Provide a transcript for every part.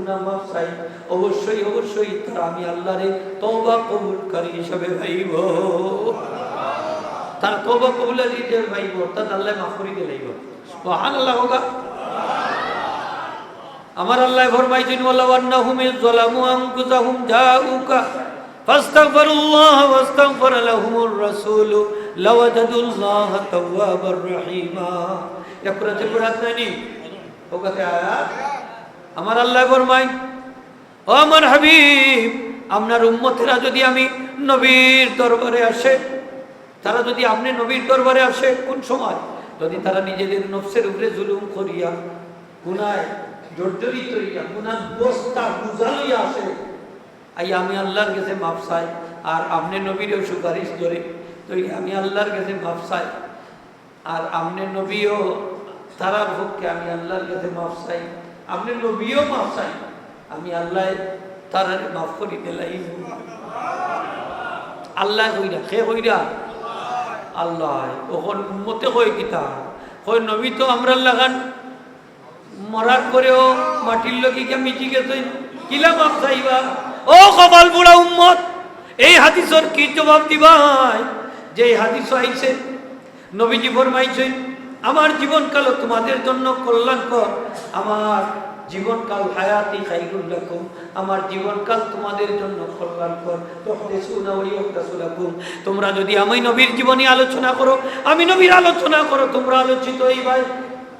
গুনাহ মাফ চাই। অবশ্যই অবশ্যই তারা আমি আল্লাহরে তওবা কবুলকারী হিসাবে ভাইব। তার তওবা কবুলারি যে ভাইব তার আল্লাহ মাফ করে দিলাইব সুবহানাল্লাহ হোগা। আমার আল্লাহ ফরমাইছেন ওয়ালা আন্নাহুম যালামু আনফুসাহুম জাউকা, ফাস্তাগফিরুল্লাহ ওয়াস্তাগফার লাহুমুর রাসূল, লাওয়াজাদুল্লাহ তাওয়াবার রহিমা। ইয়াকুরাতে পড়াত নানি ওকাতে আয়াত আমার আল্লাহ ফরমাই ও আমার হাবিব, আপনার উম্মতেরা যদি আমি নবীর দরবারে আসে, তারা যদি আপনি নবীর দরবারে আসে, কোন সময়? যদি তারা নিজেদের নফসের উপরে জুলুম করিয়া, গুনায় জর্জরিত হইয়া, গুনার বস্তা আসে, আই আমি আল্লাহর কাছে মাপ আর আপনি নবীরও সুপারিশ করে তো আমি আল্লাহর কাছে মাপ আর আপনি নবীও তারার পক্ষে আমি আল্লাহর কাছে মাপ আপনি নবীও মাপ চাই। আমি আল্লাহ তারারে মাফ করি দিলাই আল্লাহ কইরা খে কইরা আল্লাহ ওখন উম্মতে কই কিতা। কই নবী তো আমরা লাগান। মরার পরেও মাটির লগিকে মিটিকে তুই কিলা মাপ চাইবা? ও কপাল বুড়া উম্মত, এই হাদিসর কি জবাব দিবাই? যে হাদিস আইছে, নবীজি ফরমাইছেন, আমার জীবনকাল তোমাদের জন্য কল্যাণকর। আমার জীবনকাল হায়াতি খাইরুল লাকুম। আমার জীবনকাল তোমাদের জন্য কল্যাণকর। তোমরা যদি আমি নবীর জীবনী আলোচনা করো, আমি নবীর আলোচনা করো, তোমরা আলোচিত এই ভাই,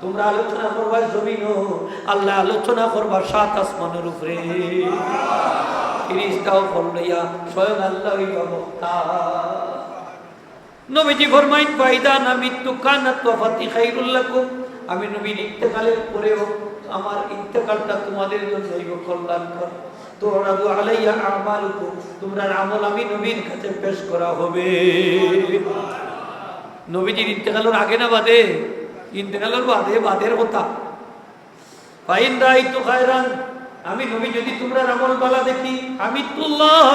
তোমরা আলোচনা করবা জমিন। আল্লাহ আলোচনা করবা সাত আসমানের উপরে। ফিরিস্তাও ফলইয়া স্বয়ং আল্লাহ নবীজি ফরমাইন, ফাইদা না মৃত্যু কানাত ওয়াফাতি খাইরুল লাকুম। আমি নবীর ইন্তেকালের পরেও আমার ইন্তেকালটা তোমাদের তোমরা দু আলাইয়া আমালুকুম, তোমরা আমি নবীর কাছে করা হবে। আগে না বাদে? কথা। তো আমি নবী, যদি তোমরা বালা দেখি, আমি তুল্লাহ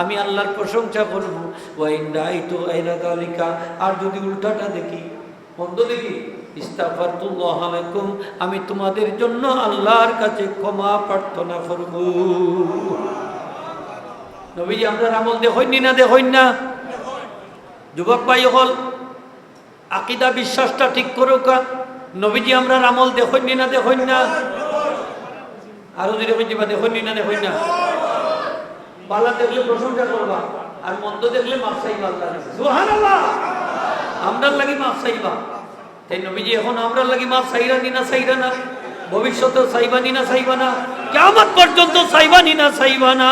আমি আল্লাহর প্রশংসা করব। তো আর যদি উল্টাটা দেখি, বন্ধ দেখি। ইস্তাফারতুল্লাহ আলাইকুম, আমি তোমাদের জন্য আল্লাহর কাছে ক্ষমা প্রার্থনা করব। নবীজি আমরা আমল দেখইনি না দেখইন না? যুবক ভাই হল, আকিদা বিশ্বাসটা ঠিক করুকা নবীজি আমরা আমল দেখইনি না দেখইন না? আরও যদি বা দেখইনি না দেখইন না? বালা দেখলে প্রশংসা করবা, আর মন্দ দেখলে মাফ চাইবা আল্লাহ সুবহানাল্লাহ! আমরার লাগি মাফ তাই নবীজি, এখন আমরার লাগি মাফ চাইরা নি চাইরা না ভবিষ্যতে চাইবা নি চাইবা না কিয়ামত পর্যন্ত চাইবা নি চাইবা না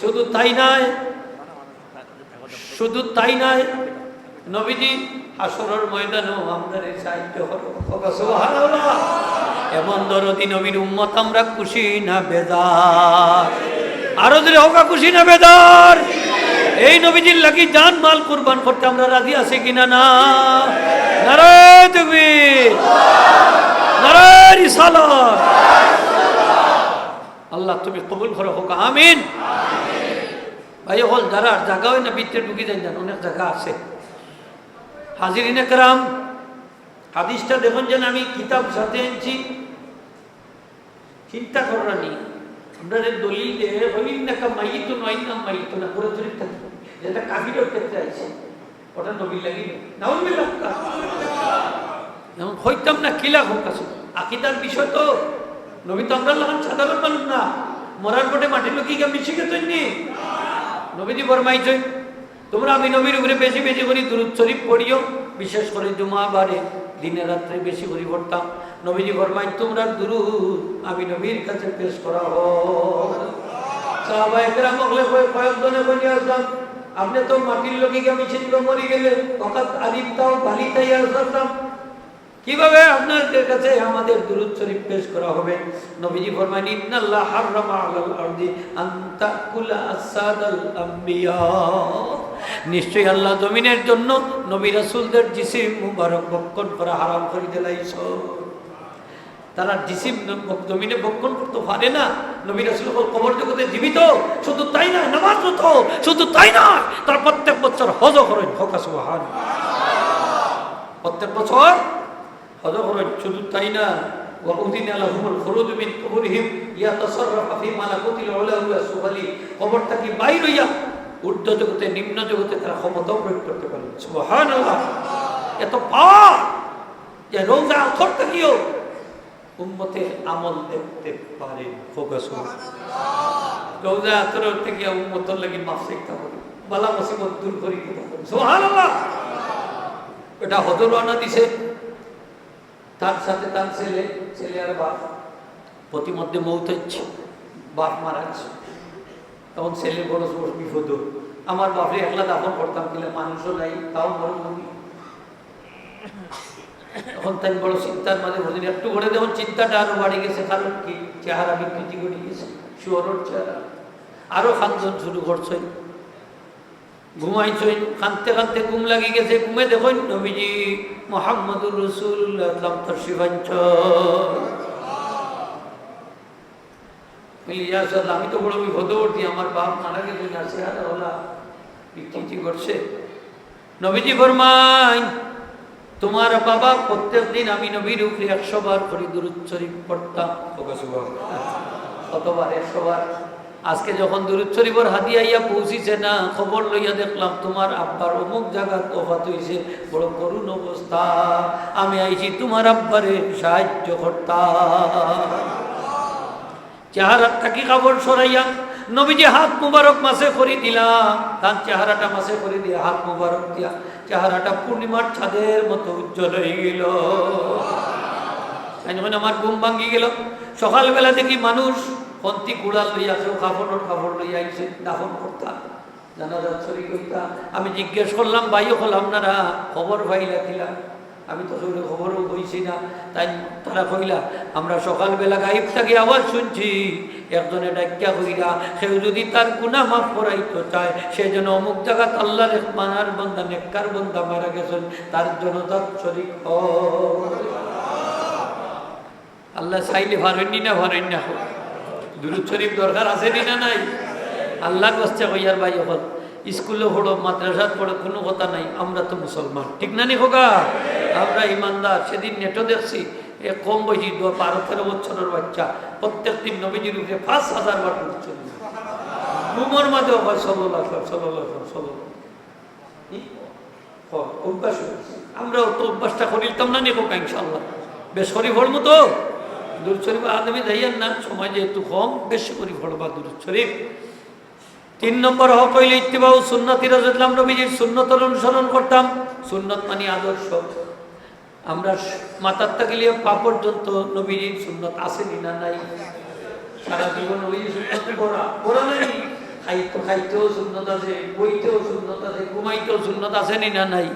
শুধু তাই নয়, শুধু তাই নয়, নবীজি, হাসরের ময়দানেও আমাদের হলো। সুবহানাল্লাহ। এমন দরদি নবীর উম্মত আমরা খুশি না বেদার আরও যদি হোকা, খুশি না বেদার এই নবীজির লাগি জান মাল কুরবান করতে আমরা রাজি আছি কিনা না? নারায় তুমি নারায় রিসালাত। আল্লাহ তুমি কবুল করো, হোক, আমিন। ভাই হল যারা জায়গা হয় না ভিতরে ঢুকি যান যান অনেক জায়গা আছে। হাজির একরাম, হাদিসটা দেখুন যেন আমি কিতাব সাথে এনেছি। চিন্তা করার নেই আমরা দলিল দিয়ে হইন না মাইত নয় না মাইত না পুরো চরিত্র। যেটা কাবিরের ক্ষেত্রে আছে। ওটা নবীর লাগি নাউল যেমন হইতাম না কিলা হোক আছে আকিদার বিষয় তো। নবী তো আমরা লাগান সাধারণ মানুষ না। মরার পটে মাটির লোক কি মিশে গেছে নবীজি ফরমাইছে তোমরা আমি নবীর উপরে বেশি বেশি করে দুরুদ শরীফ পড়িও। বিশেষ করে জুমা বারে দিনে রাত্রে বেশি করে পড়তাম। নবীজি ফরমাই তোমরা দুরুদ আমি নবীর কাছে পেশ করা হোক আপনি তো মাটির লোকে আমি ছিল মরি গেলে। অকাত কীভাবে কাছে আমাদের দুরুদ শরীফ পেশ করা হবে? নবীজি ফরমান ইন্নাল্লাহ হাররামা আলাল আরদি আন তাকুলা আসাদাল আম্বিয়া। নিশ্চয়ই আল্লাহ জমিনের জন্য নবী রাসূলদের জিসিম মুবারক ভক্ষণ করা হারাম করে দিলাইছো। তারা জিসিম জমিনে ভক্ষণ করতে পারে না নবী রাসূল কবর জগতে জীবিত শুধু তাই না নামাজ মতো শুধু তাই না তার প্রত্যেক বছর হজ করেন হকা সুবহান প্রত্যেক বছর হজ করেন শুধু তাই না وأذن لهم الخروج من قبورهم ليتصرف في ملكوت العلا والسفلي খবর থাকি বাইর হইয়া ঊর্ধ্ব জগতে নিম্ন জগতে তারা ক্ষমতাও প্রয়োগ করতে পারে সুবহানাল্লাহ এত পাওয়ার যে রোজা অথর থাকিও উম্মতের আমল দেখতে পারে। ফোকাস রোজা আতর থেকে উম্মতর লাগি মাফ শিখতে পারে বালা মুসিবত দূর করি সুবহানাল্লাহ। এটা হদরওয়ানা দিছে। তার সাথে তার ছেলে ছেলে আর বাপ। প্রতিমধ্যে মৌত হচ্ছে। বাপ মারা গেছে। তখন ছেলে বড় বড় বিপদ। আমার বাপরে একলা দাফন করতাম কিলে মানুষও নাই তাও বড় তখন তাই বড় চিন্তার মাঝে ভোজন একটু করে যখন চিন্তাটা আরও বাড়ি গেছে, কারণ কি? চেহারা বিকৃতি করে গেছে শুয়ারোর চেহারা। আরও খানজন শুরু করছে ঘুমাইছই কানতে কাঁদতে ঘুম লাগি গেছে, ঘুমে দেখুন নবীজি মোহাম্মদুর রসুল্লাহ তোর শিবাঞ্চ আমি তো বড় বিপদ উঠি আমার বাপ মারা গেছে না সে আর ওলা বিকৃতি করছে নবীজি ফরমাই তোমার বাবা প্রত্যেক দিন আমি নবীর উপরে একশো বার করে দুরুচ্চরিত পড়তাম। কতবার? একশো বার। আজকে যখন দুরুদ শরীফর হাতি আইয়া পৌঁছিছে না খবর লইয়া দেখলাম তোমার আব্বার অমুক জায়গা তোফাত হইছে বড় করুণ অবস্থা। আমি আইছি তোমার আব্বারে সাহায্য করতাম। চেহারার থাকি কাপড় সরাইয়া নবীজি হাত মুবারক মাসে করে দিলাম তার চেহারাটা মাসে করে দিয়া, হাত মুবারক দিয়া। চেহারাটা পূর্ণিমার ছাদের মতো উজ্জ্বল হয়ে গেল। আমার ঘুম ভাঙ্গি গেল। সকালবেলা দেখি মানুষ পন্থী কুড়াল লইয়া কেউ কাপড় কাপড় লইয়া আইছে, দাফন করতাম জানাজা ছড়ি কইতা। আমি জিজ্ঞেস করলাম ভাইও হল আপনারা খবর পাইলা দিলাম আমি তো সেগুলো খবরও বইছি না। তাই তারা কইলা, আমরা সকালবেলা গাইব থেকে আওয়াজ শুনছি একজনে ডাক্যা কইরা সেও যদি তার গুণা মাফ করাইতে চায়, সে যেন অমুক জায়গাত আল্লাহর এক মানার বন্ধা নেককার বন্ধা মারা গেছেন, তার জন্য তার শরীর আল্লাহ চাইলে ভারেননি না ভারেন না দুরুদ শরীফ দরকার আছে নি না নাই? আল্লাহ কষ্টে কইয়ার ভাই হল স্কুলে পড়ো, মাদ্রাসাত পড়ো, কোনো কথা নাই, আমরা তো মুসলমান। ঠিক না নি হোগা আমরা ইমানদার, সেদিন নেটও দেখছি এ কম বয়সী বারো তেরো বছরের বাচ্চা, প্রত্যেক দিন নবীজির উপরে পাঁচ হাজার বার করছে ঘুমোর মাঝে হয় ষোলো লাখ ষোলো লাখ ষোলো অভ্যাস। আমরাও তো অভ্যাসটা করিতাম না, নেব ইনশাল্লাহ বেশ করি ভরবো তো। দূর শরীফ আদমি যাইয়ান না, সময় যেহেতু কম, বেশি করি ভরবা দূর শরীফ তিন নম্বর হক হইলে ইত্তিবাউ সুন্নতি রাজুল্লাম নবীজির সুন্নতর অনুসরণ করতাম। সুন্নত মানে আদর্শ। আমরা মাথার থাকলে পা পর্যন্ত নবীর সুন্নত আসেনি না নাই? সারা জীবন ওই সুন্নত করা করা নাই? খাইতে খাইতেও সুন্নত আছে, বইতেও সুন্নত আছে, ঘুমাইতেও সুন্নত আসেনি না নাই?